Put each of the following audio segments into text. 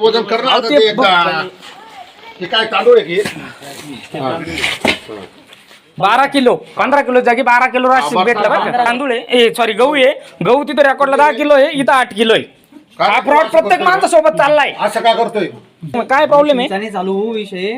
वजन करणार अहो, आता ते एकदा. हे काय तांदूळ आहे की? बारा किलो पंधरा किलो जागी बारा किलो राशी हा, भेटला बरं. का? तांदूळ आहे. सॉरी गहू आहे. गहू तिथं रेकॉर्डला दहा किलो आहे इथं आठ किलो आहे. काय हा फ्रॉड प्रत्येक माणसासोबत चाललाय. असं काय करतोय? मग काय प्रॉब्लेम आहे? चालू हो विषय.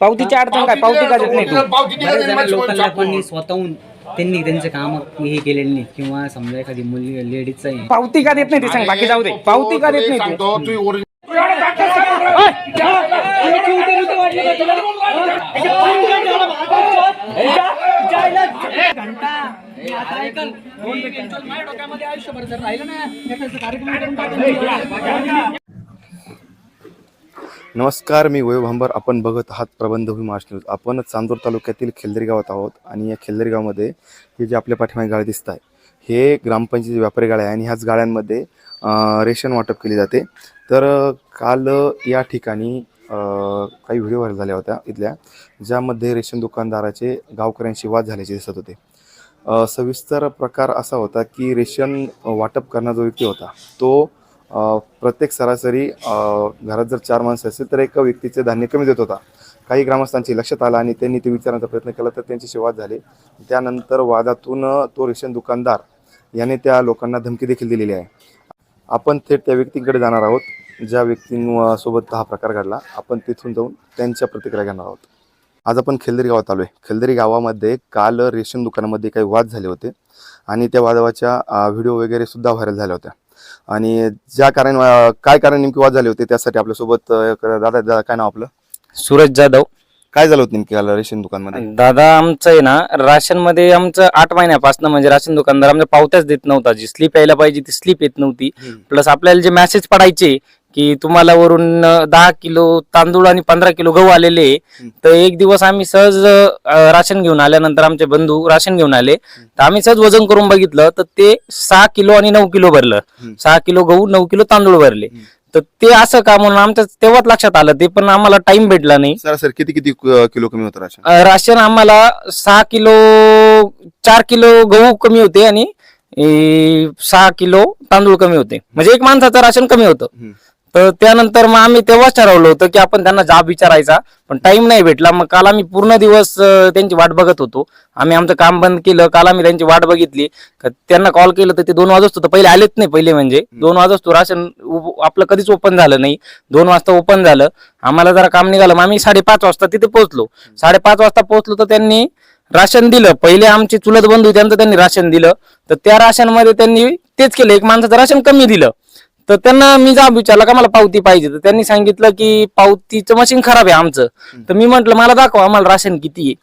पावतीची अडचण काय? पावती का देत नाही तू. पावती दिली बऱ्याच नाही, जण माझी लोकांना छापून. स्वतःहून त्यांनी त्यांचे काम हे केलेले नाही. किंवा समजा एखादी मुलगी लेडीजचा आहे. पावती का देत नाही ती सांग बाकी जाऊ दे. पावती का देत नाही तू सांगतो, तू नमस्कार मी वैभव भांबर. आपण बघत आहात प्रबंध महाराष्ट्र न्यूज. आपण चांदूर तालुक्यातील खेल्दरी गावात आहोत आणि या खेल्दरी गावामध्ये हे जे आपल्या पाठीमागे गाळे दिसत आहे हे ग्रामपंचायत व्यापारी गाळे आहे आणि ह्याच गाळ्यांमध्ये रेशन वाटप केली जाते. तर काल या ठिकाणी काही व्हिडिओ व्हायरल झाल्या होत्या इथल्या ज्यामध्ये रेशन दुकानदाराचे गावकऱ्यांशी वाद झाल्याचे दिसत होते. सविस्तर प्रकार असा होता की रेशन वाटप करणारा जो व्यक्ती होता तो प्रत्येक सरासरी घरात जर चार माणसं असेल तर एका व्यक्तीचे धान्य कमी देत होता. काही ग्रामस्थांची लक्षात आलं आणि त्यांनी ते विचारण्याचा प्रयत्न केला तर त्यांच्याशी वाद झाले. त्यानंतर वादातून तो रेशन दुकानदार याने त्या लोकांना धमकी देखील दिलेली आहे. आपण थेट त्या व्यक्तींकडे जाणार आहोत. ज्या व्यक्तींसोबत हा प्रकार घडला आपण तिथून जाऊन त्यांच्या प्रतिक्रिया घेणार आहोत. आज आपण खेलदरी गावात आलोय. खेलदरी गावामध्ये काल रेशन दुकानामध्ये काही वाद झाले होते आणि त्या वादावाच्या व्हिडिओ वगैरे सुद्धा व्हायरल झाल्या होत्या. आणि ज्या कारण काय कारण नेमके वाद झाले होते त्यासाठी आपल्यासोबत दादा दादा काय नाव आपलं? सूरज जाधव. काय झालं होतं नेमके काल रेशन दुकानमध्ये? दादा आमचं आहे ना राशनमध्ये आमचं आठ महिन्यापासून म्हणजे राशन दुकानदार आमच्या पावत्याच देत नव्हता. जी स्लिप यायला पाहिजे ती स्लिप येत नव्हती. प्लस आपल्याला जे मेसेज पडायचे की तुम्हाला वरून दहा किलो तांदूळ आणि पंधरा किलो गहू आलेले. तर एक दिवस आम्ही सहज राशन घेऊन आल्यानंतर आमचे बंधू राशन घेऊन आले. तर आम्ही सहज वजन करून बघितलं तर ते सहा किलो आणि नऊ किलो भरलं. सहा किलो गहू नऊ किलो तांदूळ भरले. तर ते असं का म्हणून आमच्या तेव्हाच लक्षात आलं ते पण आम्हाला टाइम भेटला नाही. सरासरी किती किती अ, किलो कमी होतं राशन? अ, राशन आम्हाला सहा किलो चार किलो गहू कमी होते आणि ए, सहा किलो तांदूळ कमी होते. म्हणजे एक माणसाचं राशन कमी होतं. हम्म. तर त्यानंतर मग आम्ही तेव्हाच ठरवलं होतं की आपण त्यांना जाब विचारायचा. पण टाइम नाही भेटला. मग काल आम्ही पूर्ण दिवस त्यांची वाट बघत होतो. आम्ही आमचं काम बंद केलं. काल आम्ही त्यांची वाट बघितली. त्यांना कॉल केलं तर ते दोन वाजता पहिले आलेच नाही पहिले म्हणजे. दोन वाजता राशन आपलं कधीच ओपन झालं नाही. दोन वाजता ओपन झालं. आम्हाला जरा काम निघालं. मग आम्ही साडेपाच वाजता तिथे पोहोचलो. साडेपाच वाजता पोहोचलो तर त्यांनी राशन दिलं. पहिले आमचे चुलत बंधू त्यांचं त्यांनी राशन दिलं. तर त्या राशनमध्ये त्यांनी तेच केलं. एक माणसाचं राशन कमी दिलं. तर त्यांना मी जाब विचारला का मला पावती पाहिजे? तर त्यांनी सांगितलं की पावतीचं मशीन खराब आहे आमचं. तर मी म्हंटल मला दाखवा आम्हाला राशन किती आहे?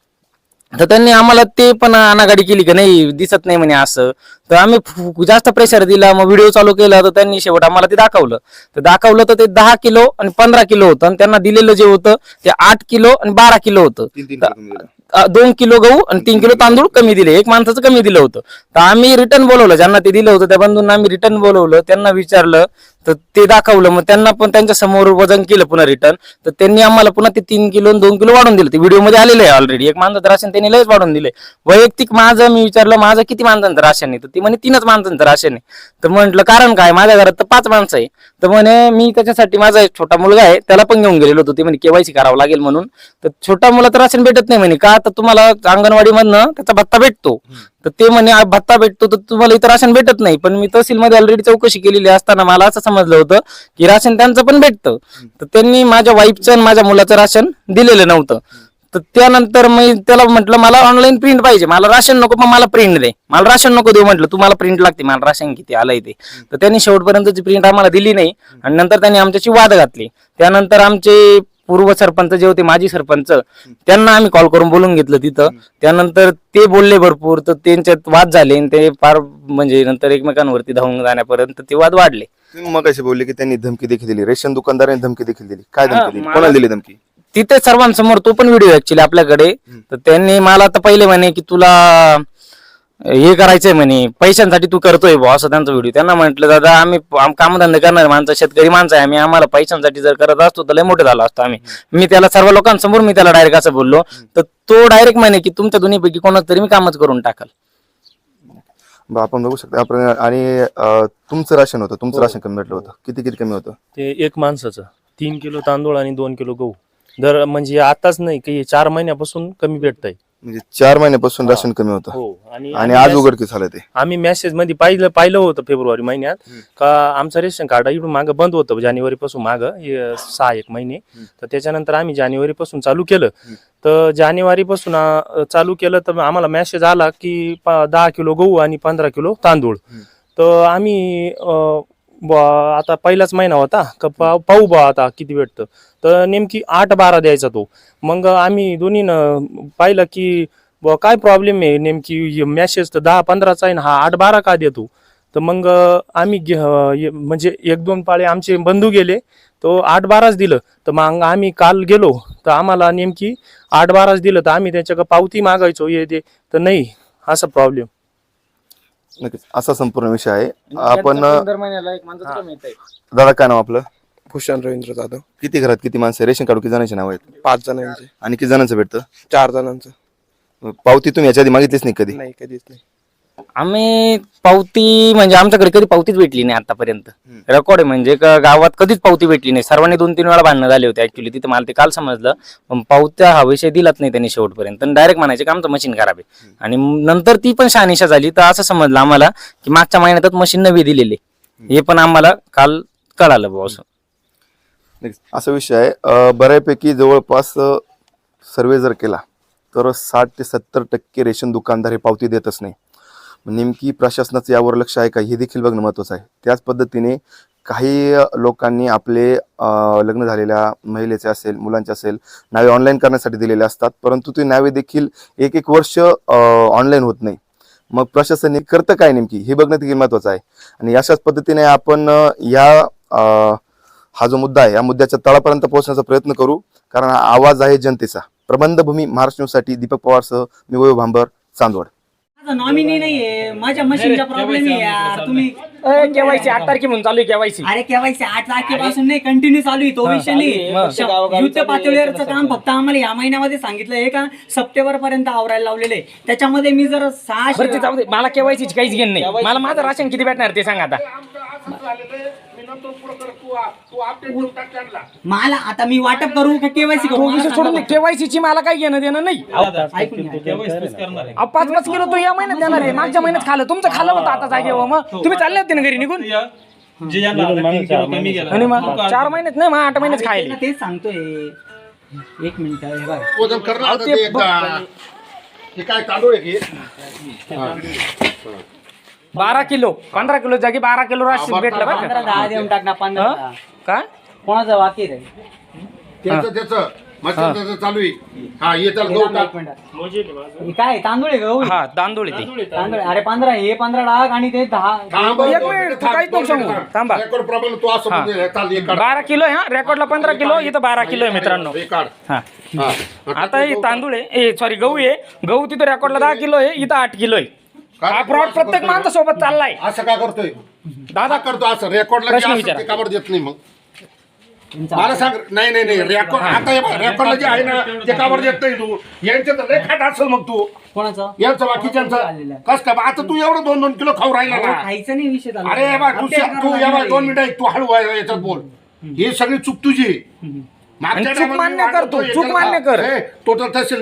तर त्यांनी आम्हाला ते पण अनागाडी केली की नाही दिसत नाही म्हणे असं. तर आम्ही जास्त प्रेशर दिला मग व्हिडिओ चालू केला तर त्यांनी शेवट आम्हाला ते दाखवलं. तर दाखवलं तर ते दहा किलो आणि पंधरा किलो होतं आणि त्यांना दिलेलं जे होतं ते आठ किलो आणि बारा किलो होतं. दोन किलो गहू आणि तीन किलो तांदूळ कमी दिले. एक माणसाचं कमी दिलं होतं. तर आम्ही रिटर्न बोलवलं. ज्यांना ते दिलं होतं त्या बंधूंना आम्ही रिटर्न बोलवलं. त्यांना विचारलं तर ते दाखवलं. मग त्यांना पण त्यांच्यासमोर वजन केलं पुन्हा रिटर्न तर त्यांनी आम्हाला पुन्हा ते तीन किलो दोन किलो वाढून दिलं. ते व्हिडिओमध्ये आलेलं आहे ऑलरेडी एक माणसाचं राशन त्यांनी लयच वाढून दिले वैयक्तिक माझं मी विचारलं माझं किती माणसांचं राशन आहे तर ती म्हणे तीनच माणसांचं राशन आहे तर म्हटलं कारण काय? माझ्या घरात तर पाच माणसं आहे. तर म्हणे मी त्याच्यासाठी माझा एक छोटा मुलगा आहे त्याला पण घेऊन गेलेलो होतो. ते म्हणे केवायसी करावं लागेल म्हणून. तर छोटा मुलाचं राशन भेटत नाही म्हणे. का? तर तुम्हाला अंगणवाडीमधनं त्याचा भत्ता भेटतो. तर ते म्हणे भत्ता भेटतो तर तुम्हाला इथं राशन भेटत नाही. पण मी तहसीलमध्ये ऑलरेडी चौकशी केलेली असताना मला असं समजलं होतं की राशन त्यांचं पण भेटतं. तर त्यांनी माझ्या वाईफचं आणि माझ्या मुलाचं राशन दिलेलं नव्हतं. तर त्यानंतर मी त्याला म्हटलं मला ऑनलाईन प्रिंट पाहिजे. मला राशन नको पण मला प्रिंट दे. मला राशन नको देऊ म्हटलं. तुम्हाला प्रिंट लागते. मला राशन किती आलंय ते. तर त्यांनी शेवटपर्यंतची प्रिंट आम्हाला दिली नाही. आणि नंतर त्यांनी आमच्याशी वाद घातली. त्यानंतर आमचे पूर्व सरपंच जे होते माजी सरपंच त्यांना आम्ही कॉल करून बोलून घेतलं तिथं. त्यानंतर ते बोलले भरपूर तर त्यांच्यात वाद झाले आणि ते फार म्हणजे नंतर एकमेकांवरती धावून जाण्यापर्यंत ते वाद वाढले. तुम्ही मग असे बोलले की त्यांनी धमकी देखील दिली. रेशन दुकानदाराने धमकी देखील दिली. काय धमकी दिली? कोणाला दिली धमकी? तिथे सर्वांसमोर तो पण व्हिडिओ ऍक्च्युली आपल्याकडे. तर त्यांनी मला तर पहिले म्हणे की तुला हे करायचंय म्हणे पैशांसाठी तू करतोय बुवा असं त्यांचा व्हिडिओ त्यांना म्हटलं दादा आम्ही आम- कामधंदे करणारे माणसं शेतकरी माणसं आहे आम्ही आम्हाला पैशांसाठी जर करत असतो तर लय मोठे झालो असतो आम्ही. मी त्याला सर्व लोकांसमोर मी त्याला डायरेक्ट असं बोललो तर तो डायरेक्ट म्हणे की तुमच्या दोन्हीपैकी कोणाचं तरी मी कामच करून टाकल. बा, आपण बघू शकतो. आपण आणि अ, तुमचं राशन होतं तुमचं राशन कमी भेटलं होतं. किती किती कमी होतं? ते एक माणसाचं. तीन किलो तांदूळ आणि दोन किलो गहू. दर म्हणजे आताच नाही की चार महिन्यापासून कमी भेटतंय. म्हणजे चार महिन्यापासून राशन कमी होतं. हो आणि आज मेस- उघडकीस झालं ते. आम्ही मेसेजमध्ये पाहिलं पाहिलं होतं फेब्रुवारी महिन्यात. का आमचं रेशन कार्ड इकडून मागं बंद होतं जानेवारी पासून मागं हे सहा एक महिने. तर त्याच्यानंतर आम्ही जानेवारी पासून चालू केलं. तर जानेवारी पासून चालू केलं तर आम्हाला मेसेज आला की प- दहा किलो गहू आणि पंधरा किलो तांदूळ. तर आम्ही अं, बुवा, आता पहिलाच महिना होता का पा- पाहू बा आता किती भेटतं. तर नेमकी आठ बारा द्यायचा तो. मग आम्ही दोन्हीनं पाहिलं की बुवा काय प्रॉब्लेम आहे नेमकी मॅसेज तर दहा पंधराचा आहे ना हा आठ बारा का देतो? तर मग आम्ही घे- अं, म्हणजे एक दोन पाळे आमचे बंधू गेले तो आठ बाराच दिलं. तर मग आम्ही काल गेलो तर आम्हाला नेमकी आठ बाराच दिलं तर आम्ही त्याच्याकडं पावती मागायचो हे ते. तर नाही असा प्रॉब्लेम नक्कीच. असा संपूर्ण विषय आहे. आपण दर महिन्याला एक माणसाचं कमी येतंय. दादा काय नाव आपलं? भूषण रवींद्र जाधव. किती घरात किती माणसं आहे? रेशन कार्ड किती जणांचे नाव आहेत? पाच जणांचे. आणि किती जणांचं भेटतं? चार जणांचं. पावती तुम्ही याच्या आधी मागितलीच नाही कधी? नाही कधीच नाही. आम्ही पावती म्हणजे आमच्याकडे कधी पावतीच भेटली नाही आतापर्यंत. रेकॉर्ड आहे म्हणजे का गावात कधीच पावती भेटली नाही. सर्वांनी दोन तीन वेळा भांडणं झाले होते ऍक्च्युली तिथे मला ते काल समजलं. पण पावत्या हा विषय दिलाच नाही त्यांनी शेवटपर्यंत. डायरेक्ट म्हणायचे का आमचं मशीन खराब आहे. आणि नंतर ती पण शहानिशा झाली. तर असं समजलं आम्हाला की मागच्या महिन्यातच मशीन नवी दिलेली हे पण आम्हाला काल कळालं बुवा असं. असा विषय आहे. अं, बऱ्यापैकी जवळपास सर्वे जर केला तर साठ ते सत्तर टक्के रेशन दुकानदार हे पावती देतच नाही. नेमकी प्रशासनाचं यावर लक्ष आहे का? हे देखील बघणं महत्वाचं आहे. त्याच पद्धतीने काही लोकांनी आपले लग्न झालेल्या महिलेचे असेल मुलांचे असेल नावे ऑनलाईन करण्यासाठी दिलेले असतात. परंतु ते नावे देखील एक एक वर्ष ऑनलाईन होत नाही. मग प्रशासन हे करतं काय नेमकी? हे बघणं देखील महत्वाचं आहे. आणि अशाच पद्धतीने आपण या हा जो मुद्दा आहे या मुद्द्याच्या तळापर्यंत पोहोचण्याचा प्रयत्न करू. कारण हा आवाज आहे जनतेचा. प्रबंधभूमी महाराष्ट्र न्यूजसाठी दीपक पवारसह मी वैभव भांबर चांदवड. नॉमिनी नाहीये. माझ्या मशीनचा प्रॉब्लेम आहे यार. तुम्ही केवायसी आठ तारखे म्हणून चालू आहे केवायसी अरे केवायसी आठ तारखेपासून नाही कंटिन्यू चालू आहे तो विषय नाही. युद्ध पातळीवरचं काम फक्त आम्हाला या महिन्यामध्ये सांगितलं आहे का सप्टेंबर पर्यंत आवरायला लावलेलं आहे त्याच्यामध्ये मी जर सहाशे दे. मला केवायसी काहीच घेण नाही. मला माझं राशन किती भेटणार ते सांग आता. मला आता मी वाटप करू का केवायसी करू? तो मला विषय सोडून केवायसी ची मला काही घेणं देणं नाही. बरं. ऐकून घ्या. अहो, पाच पाच किलो तो या महिन्यात देणार आहे. मागच्या महिन्यात खाल्लं. तुमचं खाल्लं होतं आता जागेवर मग. तुम्ही चालले होते ना घरी निघून? आणि मग चार महिन्यात नाही मग आठ महिन्यात खायला. तेच सांगतोय. एक मिनिट हे बघा. वजन कर ना आता ते एकदा. हे काय तांदूळ आहे की? बारा किलो पंधरा किलो जागी बारा किलो राशन भेटलं बरं पंधरा का दहा देऊन टाक ना पंधरा दहा. काय कोणाचं बाकी रे त्याचं त्याचं मशीन त्याचं चालू आहे हा ये चल गहू टाक. एक मिनिट काय तांदूळ आहे गहू? हा तांदूळ आहे ते तांदूळ. अरे पंधरा हे पंधरा टाक आणि ते दहा थांब, एक दोन मिनिट, मिनिटं तू थांब, काहीच दोन नको सांगू. मिनिटं थांब. थांबा. रेकॉर्ड प्रॉब्लेम तू असं हा. म्हणजे चाल हे काढ. बारा किलो आहे हा रेकॉर्डला पंधरा किलो इथं बारा किलो आहे मित्रांनो हे काढ हा हा. आता हे तांदूळ आहे सॉरी गहू आहे गहू तिथं रेकॉर्डला दहा किलो आहे इथं आठ किलो आहे हा फ्रॉड प्रत्येक माणसासोबत चाललाय. असं का करतोय? दादा का करतो असं. रेकॉर्डला प्रश्न विचारा. ते का बरं देत नाही मग? मला सांग नाही नाही नाही. रेकॉर्ड आता हे बघ, रेकॉर्डला जे आहे ना ते का बरं देत नाही तू? यांचं तर खात असेल मग तू. कोणाचं? यांचं बाकीच्यांचं. कस काय बा, आता तू एवढं दोन दोन किलो खाऊ राहिला ना. खायचं नाही विषय चालू. अरे बा तू तू या बा दोन. मिनिटं ऐक, तू हळू आहे याच्यात बोल. ही सगळी चूक तुझी. मागच्या चूक टायमाला मी मान्य वाटलं कर तू, तो चूक मान्य कर. ए, तो तर तहसील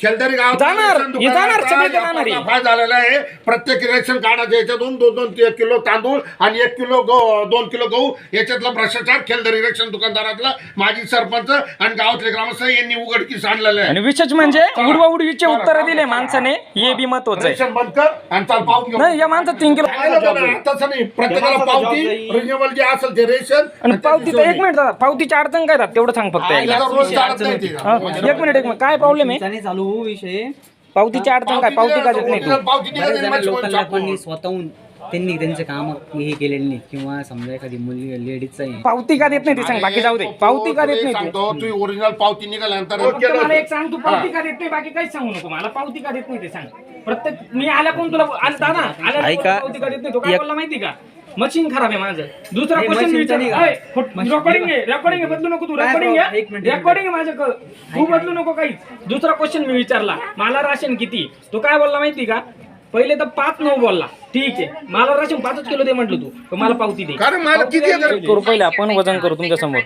खेलदारी गावात जाणार, हे जाणार, सगळे जाणार. फाय झालेला आहे? प्रत्येक रेशन कार्डाच्या याच्यातून दोन दोन ते- किलो तांदूळ आणि एक किलो गहू दोन किलो गहू. याच्यातला भ्रष्टाचार खेलदारी रेशन दुकानदारातला माजी सरपंच आणि गावातले ग्रामस्थ यांनी उघडकीस आणलेलं आहे. आणि विशेष म्हणजे उडवा उडवीचे उत्तर दिले माणसाने हे बी महत्वाचं आहे. रेशन बंद कर आणि चाल पाहून घेऊ नाही या माणसात तीन किलो पाहिलं का नाही? तसं नाही. प्रत्येकाला पावती रिन्युअबल जे असेल ते रेशन आणि पावती तर एक मिनिट दादा पावतीची अडचण काय राहत? तेवढं सांग फक्त एकदा. त्याचा रोज चालत नाही ते. हा, एक मिनिट एक मिनिट. काय प्रॉब्लेम आहे? तुमचा चालू विषय पावतीची अडचण काय? पावती का देत नाही तू. पावती दिली जण स्वतःहून त्यांनी त्यांचे काम हे केलेले नाही. किंवा समजा एखादी मुलगी लेडीजचा पावती का देत नाही ते? सांग बाकी जाऊ दे. पावती का देत नाही तू? सांगतो तू ओरिजिनल पावती निघाल्यानंतर फक्त मला एक सांग तू पावती का देत नाही बाकी काहीच सांगू नको. मला पावती का देत नाही ते सांग. प्रत्येक मी आल्या कोण तुला आला दादा आल्या पावती का देत नाही? तो काय बोलला माहिती का? मशीन खराब आहे माझं. दुसरा हे क्वेश्चन machine चं विचार नाही का? Machine- रेकॉर्डिंग आहे रेकॉर्डिंग आहे बदलू नको तू. काय रेकॉर्डिंग? आहे. एक रेकॉर्डिंग आहे माझ्याकडं तू बदलू नको काहीच दुसरा क्वेश्चन मी विचारला. मला राशन किती? तो काय बोलला माहिती का? पहिले तर पाच नऊ बोलला. ठीक आहे. मला राशन पाचच किलो दे म्हटलं तू. तर मला पावती दे. कारण मला किती? करू पहिले आपण वजन करू तुमच्यासमोर.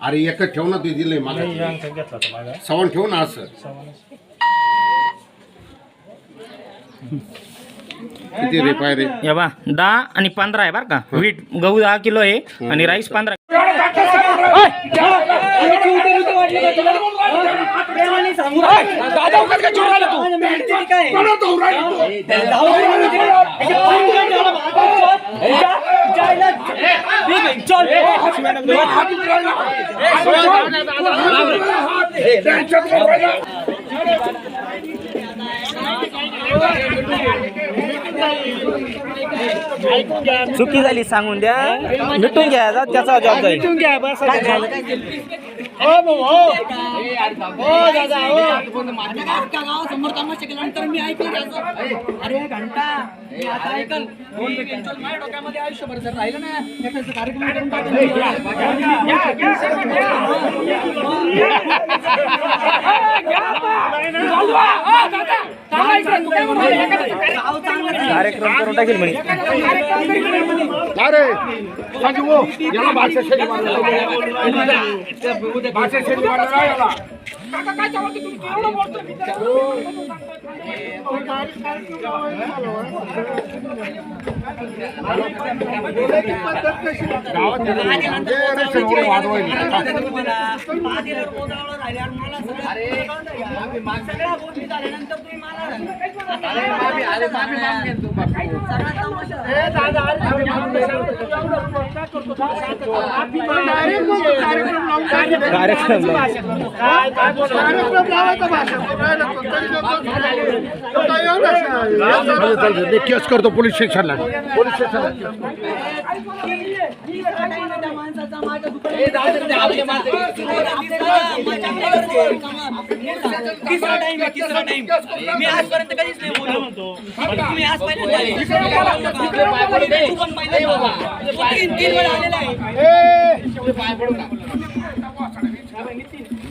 अरे एकच ठेव ना ते दिले मला. सवन ठेव ना असं. किती रे पाय रे या बा दहा आणि पंधरा आहे बरं का वीट गहू दहा किलो आहे आणि राईस पंधरा चुकी झाली सांगून द्या. मिटून घ्या त्याचा जॉब जाईल. केल्यानंतर मी ऐकलं. अरे घंटा मी आता ऐकल मी eventual माझ्या डोक्यामध्ये आयुष्यभर जर राहिलं ना कार्यक्रम करून कार्यक्रम करून टाकेल म्हणे भाषा शैली भाषा शैली याला गावात म्हणजे रेशनवर वाढवायला. कार्यक्रम चालेल, केस करतो पोलीस स्टेशनला पोलीस स्टेशनला तिसरा टाइम मी आजपर्यंत कधीच नाही बोललो तुम्ही आज तू पण तीन तीन वेळा आलेला आहे